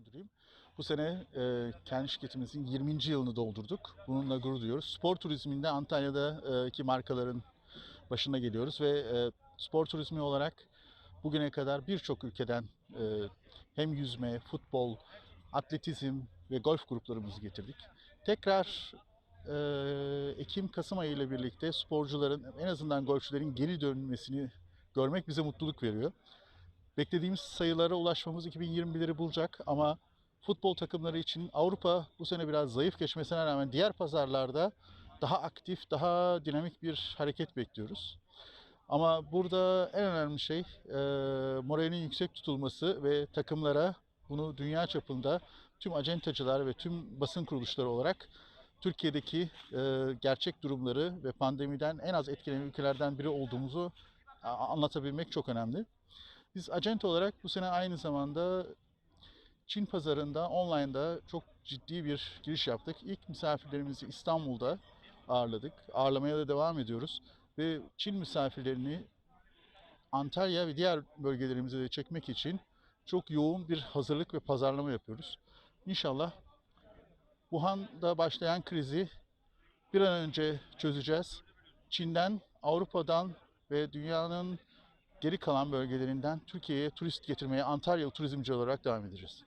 Müdürüyüm. Bu sene e, kendi şirketimizin 20. yılını doldurduk. Bununla gurur duyuyoruz. Spor turizminde Antalya'daki markaların başına geliyoruz ve e, spor turizmi olarak bugüne kadar birçok ülkeden e, hem yüzme, futbol, atletizm ve golf gruplarımızı getirdik. Tekrar e, Ekim-Kasım ayı ile birlikte sporcuların, en azından golfçülerin geri dönmesini görmek bize mutluluk veriyor. Beklediğimiz sayılara ulaşmamız 2021'leri bulacak ama futbol takımları için Avrupa bu sene biraz zayıf geçmesine rağmen diğer pazarlarda daha aktif, daha dinamik bir hareket bekliyoruz. Ama burada en önemli şey e, moralinin yüksek tutulması ve takımlara bunu dünya çapında tüm acentacılar ve tüm basın kuruluşları olarak Türkiye'deki e, gerçek durumları ve pandemiden en az etkilenen ülkelerden biri olduğumuzu anlatabilmek çok önemli. Biz acente olarak bu sene aynı zamanda Çin pazarında online'da çok ciddi bir giriş yaptık. İlk misafirlerimizi İstanbul'da ağırladık. Ağırlamaya da devam ediyoruz. Ve Çin misafirlerini Antalya ve diğer bölgelerimize de çekmek için çok yoğun bir hazırlık ve pazarlama yapıyoruz. İnşallah Wuhan'da başlayan krizi bir an önce çözeceğiz. Çin'den, Avrupa'dan ve dünyanın geri kalan bölgelerinden Türkiye'ye turist getirmeye Antalyalı turizmci olarak devam edeceğiz.